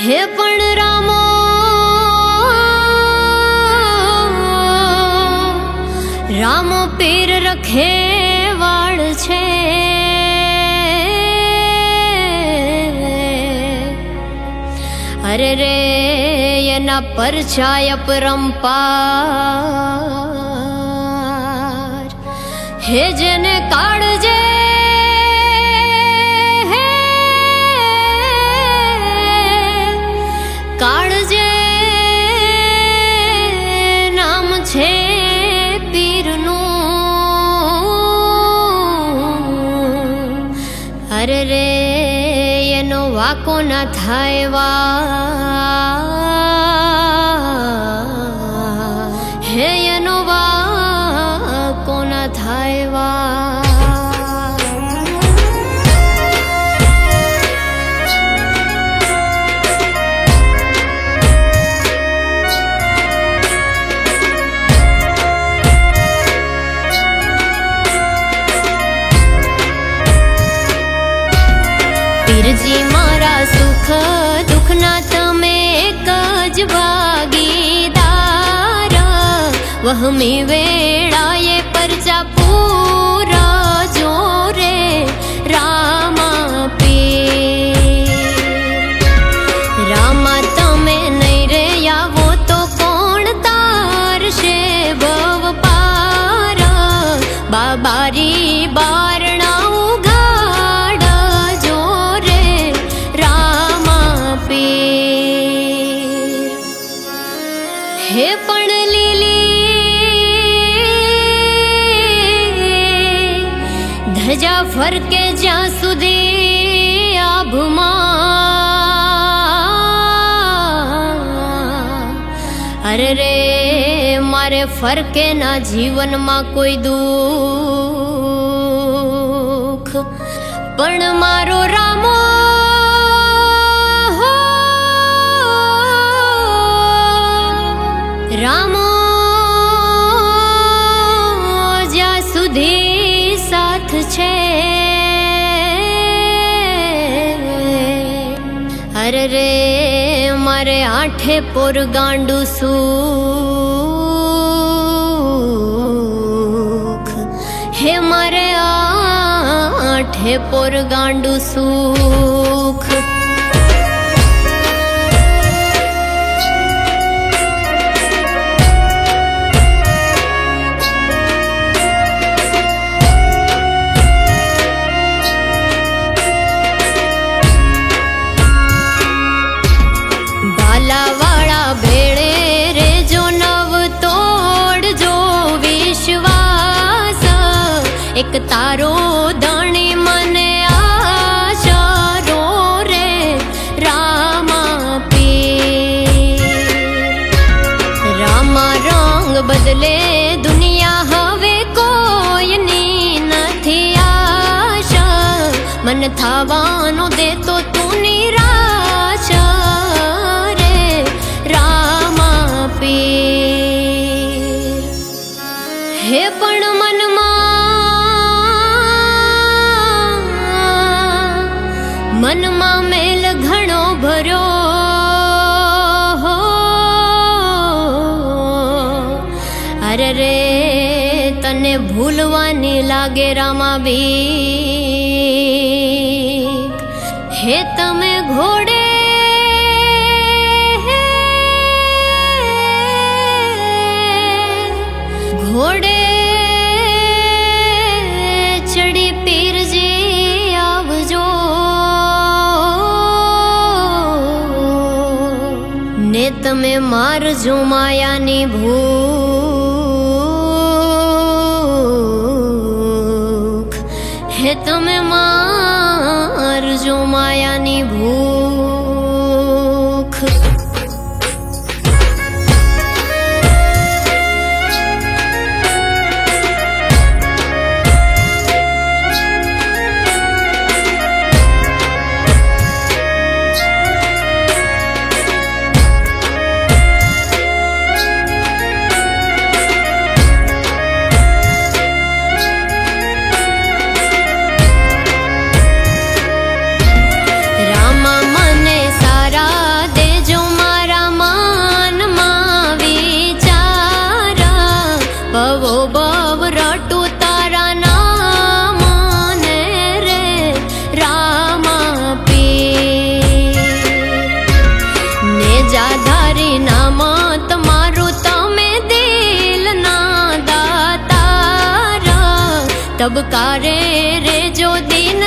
હે પણ રામો રામો પીર રખે વાળ છે. અરે રે, એના પરછાય પરંપાર હે જેને કાળજે અરે રે એનો વાકો ના થાય વા. પીરજી મારા સુખ દુઃખના તમે એક જ ભાગીદાર. વહમી વેળાએ ધજા ફરકે જ્યાં સુધી આભમાં. અરે રે, મારે ફરકે ના જીવનમાં કોઈ દુઃખ. પણ મારો રામો રામો અરે રે મારે આઠે પોર ગાંડું સુખ હે મારે આઠે પોર ગાંડું સુખ એક તારો ધણી મને આશા રો રામા પીર. રામા રંગ બદલે દુનિયા હવે કોઈની નથી આશા. મન થવાનો દેતો રે તને ભૂલવાની લાગે રામા બી હે તમે ઘોડે ઘોડે તમે મારજો માયાની ભૂખ તબકારે રે જો દિન